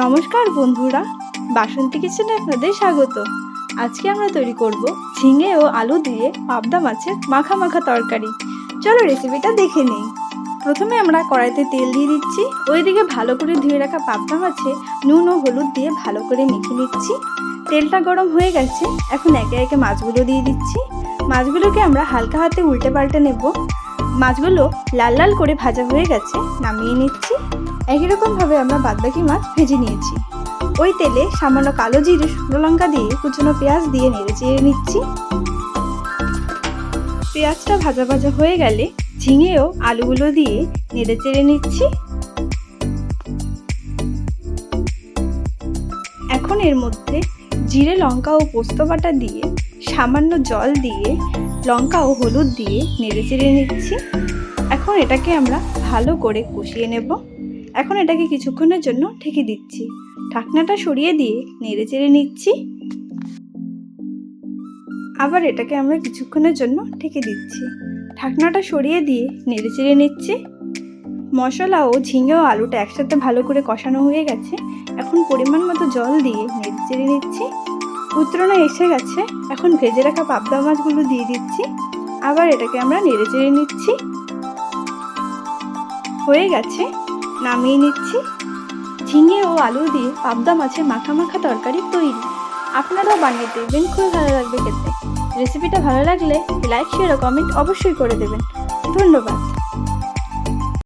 নমস্কার বন্ধুরা, বাসন্তী কিচেনে আপনাদের স্বাগত। আজকে আমরা তৈরি করব ঝিঙে ও আলু দিয়ে পাবদা মাছের মাখা মাখা তরকারি। চলো রেসিপিটা দেখে নিই। প্রথমে আমরা কড়াইতে তেল দিয়ে দিচ্ছি, ওইদিকে ভালো করে ধুয়ে রাখা পাবদা মাছে নুন ও হলুদ দিয়ে ভালো করে মেখে নিচ্ছি। তেলটা গরম হয়ে গেছে, এখন একে একে মাছগুলো দিয়ে দিচ্ছি। মাছগুলোকে আমরা হালকা হাতে উল্টে পাল্টে নেব। মাছগুলো লাল লাল করে ভাজা হয়ে গেছে, নামিয়ে নিচ্ছি। একই রকমভাবে আমরা বাদবাকি মাছ ভেজে নিয়েছি। ওই তেলে সামান্য কালো জিরে, শুকনো লঙ্কা দিয়ে কুচনো পেঁয়াজ দিয়ে নেড়ে চেড়ে নিচ্ছি। পেঁয়াজটা ভাজা ভাজা হয়ে গেলে ঝিঙে ও আলুগুলো দিয়ে নেড়ে চেড়ে নিচ্ছি। এখন এর মধ্যে জিরে, লঙ্কা ও পোস্ত বাটা দিয়ে সামান্য জল দিয়ে, লঙ্কা ও হলুদ দিয়ে নেড়ে চেড়ে নিচ্ছি। এখন এটাকে আমরা ভালো করে কষিয়ে নেব। এখন এটাকে কিছুক্ষণের জন্য ঢেকে দিচ্ছি। ঢাকনাটা সরিয়ে দিয়ে নেড়ে চেড়ে নিচ্ছি। আবার এটাকে আমরা কিছুক্ষণের জন্য ঢেকে দিচ্ছি। ঢাকনাটা সরিয়ে দিয়ে নেড়ে চেড়ে নিচ্ছি। মশলা ও ঝিঙে ও আলুটা একসাথে ভালো করে কষানো হয়ে গেছে। এখন পরিমাণ মতো জল দিয়ে নেড়ে চেড়ে নিচ্ছি। উত্তরণে এসে গেছে। এখন ভেজে রাখা পাবদা মাছগুলো দিয়ে দিচ্ছি। আবার এটাকে আমরা নেড়ে চেড়ে নিচ্ছি। হয়ে গেছে। নামিয়ে নিচ্ছি। ঝিঙে ও আলু দিয়ে পাবদা মাছের মাখা মাখা তরকারি তৈরি। আপনারাও বানিয়ে দেখবেন খুব ভালো লাগবে খেতে। রেসিপিটা ভালো লাগলে লাইক শেয়ার ও কমেন্ট অবশ্যই করে দেবেন। ধন্যবাদ।